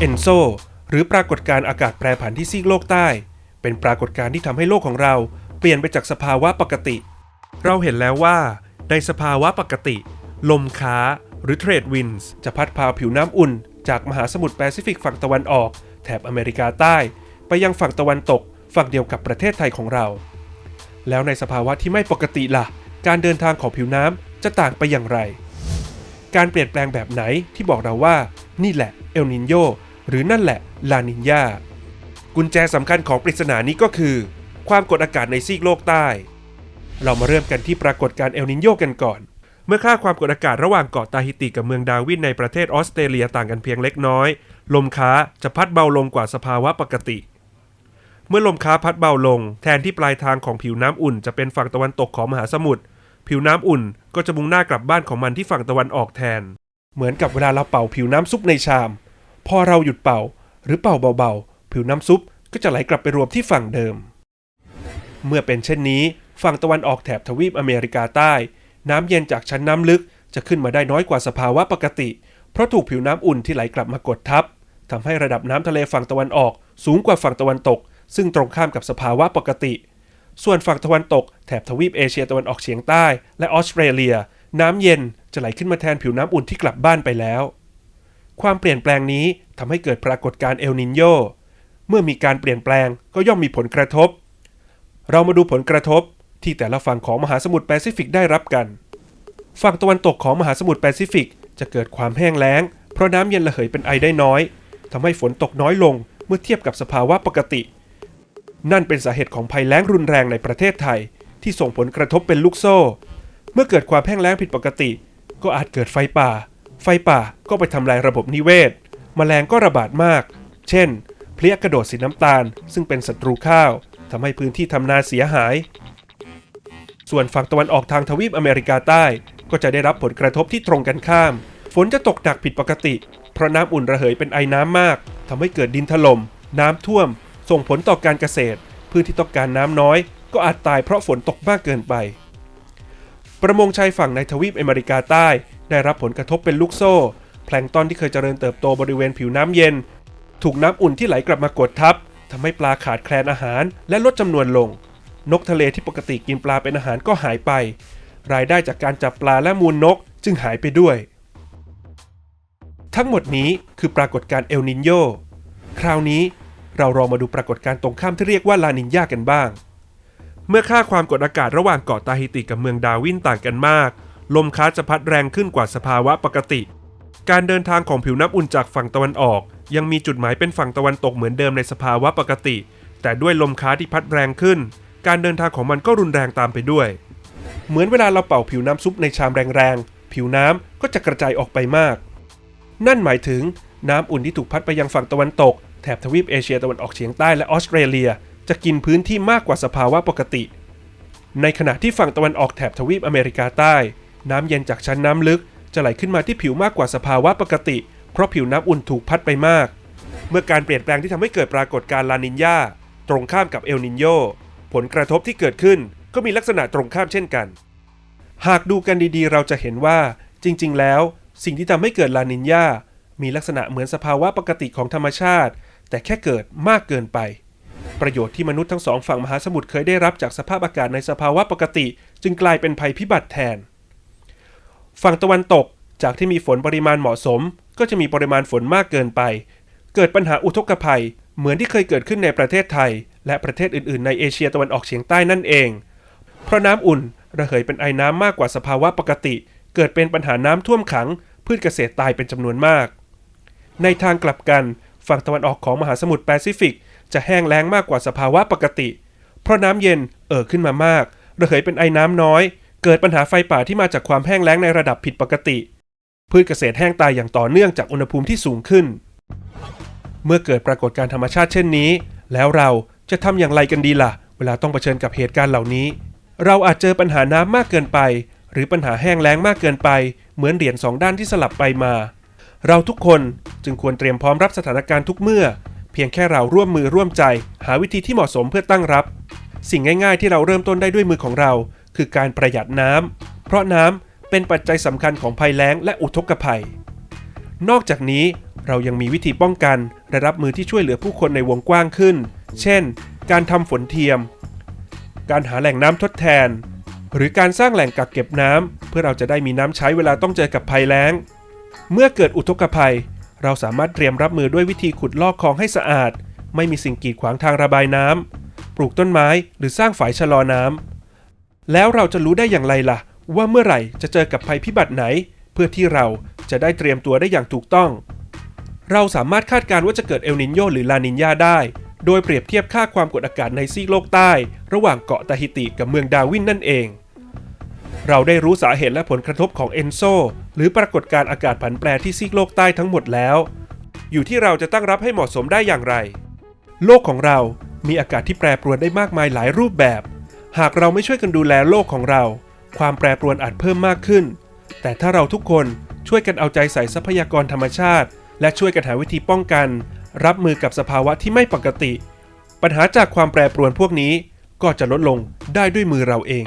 เอนโซหรือปรากฏการณ์อากาศแปรผันที่ซีกโลกใต้ เป็นปรากฏการณ์ที่ทำให้โลกของเราเปลี่ยนไปจากสภาวะปกติ เราเห็นแล้วว่า ในสภาวะปกติ ลมค้าหรือเทรดวินส์จะพัดพาผิวน้ำอุ่น จากมหาสมุทรแปซิฟิกฝั่งตะวันออก แถบอเมริกาใต้ ไปยังฝั่งตะวันตก ฝั่งเดียวกับประเทศไทยของเรา แล้วในสภาวะที่ไม่ปกติล่ะ การเดินทางของผิวน้ำจะต่างไปอย่างไร การเปลี่ยนแปลงแบบไหนที่บอกเราว่า นี่แหละเอลนินโย หรือนั่นแหละลานินยากุญแจสำคัญของปริศนานี้ก็คือ ความกดอากาศในซีกโลกใต้ เรามาเริ่มกันที่ปรากฏการณ์เอลนินโยกันก่อน เมื่อค่าความกดอากาศระหว่างเกาะตาฮิติกับเมืองดาวินในประเทศออสเตรเลียต่างกันเพียงเล็กน้อย ลมค้าจะพัดเบาลงกว่าสภาวะปกติ เมื่อลมค้าพัดเบาลง แทนที่ปลายทางของผิวน้ำอุ่นจะเป็นฝั่งตะวันตกของมหาสมุทรผิวน้ำอุ่นก็จะมุ่งหน้ากลับบ้านของมันที่ฝั่งตะวันออกแทน เหมือนกับเวลาเราเป่าผิวน้ำซุปในชาม พอเราหยุดเป่า หรือเป่าเบาๆ ผิวน้ำซุปก็จะไหลกลับไปรวมที่ฝั่งเดิม เมื่อเป็นเช่นนี้ ฝั่งตะวันออกแถบทวีปอเมริกาใต้ น้ำเย็นจากชั้นน้ำลึกจะขึ้นมาได้น้อยกว่าสภาวะปกติ เพราะถูกผิวน้ำอุ่นที่ไหลกลับมากดทับทำให้ระดับน้ำทะเลฝั่งตะวันออก สูงกว่าฝั่งตะวันตก ซึ่งตรงข้ามกับสภาวะปกติ ส่วนฝั่งตะวันตกแถบทวีปเอเชียตะวันออกเฉียงใต้ และออสเตรเลีย น้ำเย็นจะไหลขึ้นมาแทนผิวน้ำอุ่นที่กลับบ้านไปแล้ว ความเปลี่ยนแปลงนี้ทำให้เกิดปรากฏการณ์เอลนินโย เมื่อมีการเปลี่ยนแปลงก็ย่อมมีผลกระทบ เรามาดูผลกระทบที่แต่ละฝั่งของมหาสมุทรแปซิฟิกได้รับกัน ฝั่งตะวันตกของมหาสมุทรแปซิฟิก จะเกิดความแห้งแล้ง เพราะน้ำเย็นระเหยเป็นไอได้น้อยทำให้ฝนตกน้อยลงเมื่อเทียบกับสภาวะปกติ นั่นเป็นสาเหตุของภัยแล้งรุนแรงในประเทศไทย ที่ส่งผลกระทบเป็นลูกโซ่ เมื่อเกิดความแห้งแล้งผิดปกติ ก็อาจเกิดไฟป่า ไฟป่าก็ไปทำลายระบบนิเวศแมลงก็ระบาดมาก เช่น เพลี้ยกระโดดสีน้ำตาล ซึ่งเป็นศัตรูข้าวทำให้พื้นที่ทำนาเสียหาย ส่วนฝั่งตะวันออกทางทวีปอเมริกาใต้ ก็จะได้รับผลกระทบที่ตรงกันข้าม ฝนจะตกหนักผิดปกติ เพราะน้ำอุ่นระเหยเป็นไอน้ำมากทำให้เกิดดินถลม่ม น้ำท่วม ส่งผลต่อการเกษตรพืชที่ต้องการน้ำน้อย ก็อาจตายเพราะฝนตกมากเกินไป ประมงชายฝั่งในทวีปอเมริกาใต้ ได้รับผลกระทบเป็นลูกโซ่ แพลงตอนที่เคยเจริญเติบโตบริเวณผิวน้ำเย็น ถูกน้ำอุ่นที่ไหลกลับมากดทับทำให้ปลาขาดแคลนอาหาร และลดจำนวนลง นกทะเลที่ปกติกินปลาเป็นอาหารก็หายไป รายได้จากการจับปลาและมูลนกจึงหายไปด้วย ทั้งหมดนี้คือปรากฏการณ์เอลนินโยคราวนี้เราลองมาดูปรากฏการณ์ตรงข้ามที่เรียกว่าลานินยากันบ้าง เมื่อค่าความกดอากาศระหว่างเกาะตาฮิติกับเมืองดาวินต่างกันมาก ลมค้าจะพัดแรงขึ้นกว่าสภาวะปกติ การเดินทางของผิวน้ำอุ่นจากฝั่งตะวันออก ยังมีจุดหมายเป็นฝั่งตะวันตกเหมือนเดิมในสภาวะปกติ แต่ด้วยลมค้าที่พัดแรงขึ้น การเดินทางของมันก็รุนแรงตามไปด้วย เหมือนเวลาเราเป่าผิวน้ำซุปในชามแรงๆ ผิวน้ำก็จะกระจายออกไปมาก นั่นหมายถึงน้ำอุ่นที่ถูกพัดไปยังฝั่งตะวันตก แถบทวีปเอเชียตะวันออกเฉียงใต้และออสเตรเลีย จะกินพื้นที่มากกว่าสภาวะปกติ ในขณะที่ฝั่งตะวันออกแถบทวีปอเมริกาใต้ น้ำเย็นจากชั้นน้ำลึกจะไหลขึ้นมาที่ผิวมากกว่าสภาวะปกติ เพราะผิวน้ำอุ่นถูกพัดไปมาก เมื่อการเปลี่ยนแปลงที่ทำให้เกิดปรากฏการณ์ลานินยาตรงข้ามกับเอลนินโยผลกระทบที่เกิดขึ้นก็มีลักษณะตรงข้ามเช่นกัน หากดูกันดีๆ เราจะเห็นว่า จริง ๆ แล้ว สิ่งที่ทำให้เกิดลานินยามีลักษณะเหมือนสภาวะปกติของธรรมชาติ แต่แค่เกิดมากเกินไป ประโยชน์ที่มนุษย์ทั้งสองฝั่งมหาสมุทรเคยได้รับจากสภาพอากาศในสภาวะปกติ จึงกลายเป็นภัยพิบัติแทน ฝั่งตะวันตกจากที่มีฝนปริมาณเหมาะสม ก็จะมีปริมาณฝนมากเกินไป เกิดปัญหาอุทกภัย เหมือนที่เคยเกิดขึ้นในประเทศไทย และประเทศอื่นๆ ในเอเชียตะวันออกเฉียงใต้นั่นเอง เพราะน้ำอุ่นระเหยเป็นไอน้ำมากกว่าสภาวะปกติ เกิดเป็นปัญหาน้ำท่วมขัง พืชเกษตรตายเป็นจำนวนมาก ในทางกลับกัน ฝั่งตะวันออกของมหาสมุทรแปซิฟิก จะแห้งแล้งมากกว่าสภาวะปกติ เพราะน้ำเย็นเอ่อขึ้นมามาก ระเหยเป็นไอน้ำน้อย เกิดปัญหาไฟป่าที่มาจากความแห้งแล้งในระดับผิดปกติ พืชเกษตรแห้งตายอย่างต่อเนื่องจากอุณหภูมิที่สูงขึ้น เมื่อเกิดปรากฏการธรรมชาติเช่นนี้ แล้วเราจะทำอย่างไรกันดีล่ะ เวลาต้องเผชิญกับเหตุการณ์เหล่านี้ เราอาจเจอปัญหาน้ำมากเกินไป หรือปัญหาแห้งแล้งมากเกินไป เหมือนเหรียญสองด้านที่สลับไปมา เราทุกคนจึงควรเตรียมพร้อมรับสถานการณ์ทุกเมื่อ เพียงแค่เราร่วมมือร่วมใจ หาวิธีที่เหมาะสมเพื่อตั้งรับ สิ่งง่าย ๆ ที่เราเริ่มต้นได้ด้วยมือของเรา คือการประหยัดน้ำเพราะน้ำเป็นปัจจัยสำคัญของภัยแล้งและอุทกภัย นอกจากนี้เรายังมีวิธีป้องกันและรับมือที่ช่วยเหลือผู้คนในวงกว้างขึ้น เช่น การทำฝนเทียม การหาแหล่งน้ำทดแทน หรือการสร้างแหล่งกักเก็บน้ำเพื่อเราจะได้มีน้ำใช้เวลาต้องเจอกับภัยแล้ง เมื่อเกิดอุทกภัย เราสามารถเตรียมรับมือด้วยวิธีขุดลอกคลองให้สะอาด ไม่มีสิ่งกีดขวางทางระบายน้ำปลูกต้นไม้หรือสร้างฝายชะลอน้ำ แล้วเราจะรู้ได้อย่างไรล่ะ ว่าเมื่อไหร่จะเจอกับภัยพิบัติไหน เพื่อที่เราจะได้เตรียมตัวได้อย่างถูกต้อง เราสามารถคาดการณ์ว่าจะเกิดเอลนินโยหรือลานินยาได้ โดยเปรียบเทียบค่าความกดอากาศในซีกโลกใต้ ระหว่างเกาะตาฮิติกับเมืองดาวินนั่นเอง เราได้รู้สาเหตุและผลกระทบของเอนโซหรือปรากฏการณ์อากาศผันแปรที่ซีกโลกใต้ทั้งหมดแล้ว อยู่ที่เราจะตั้งรับให้เหมาะสมได้อย่างไร โลกของเรามีอากาศที่แปรปรวนได้มากมายหลายรูปแบบ หากเราไม่ช่วยกันดูแลโลกของเรา ความแปรปรวนอาจเพิ่มมากขึ้น แต่ถ้าเราทุกคนช่วยกันเอาใจใส่ทรัพยากรธรรมชาติ และช่วยกันหาวิธีป้องกัน รับมือกับสภาวะที่ไม่ปกติ ปัญหาจากความแปรปรวนพวกนี้ก็จะลดลงได้ด้วยมือเราเอง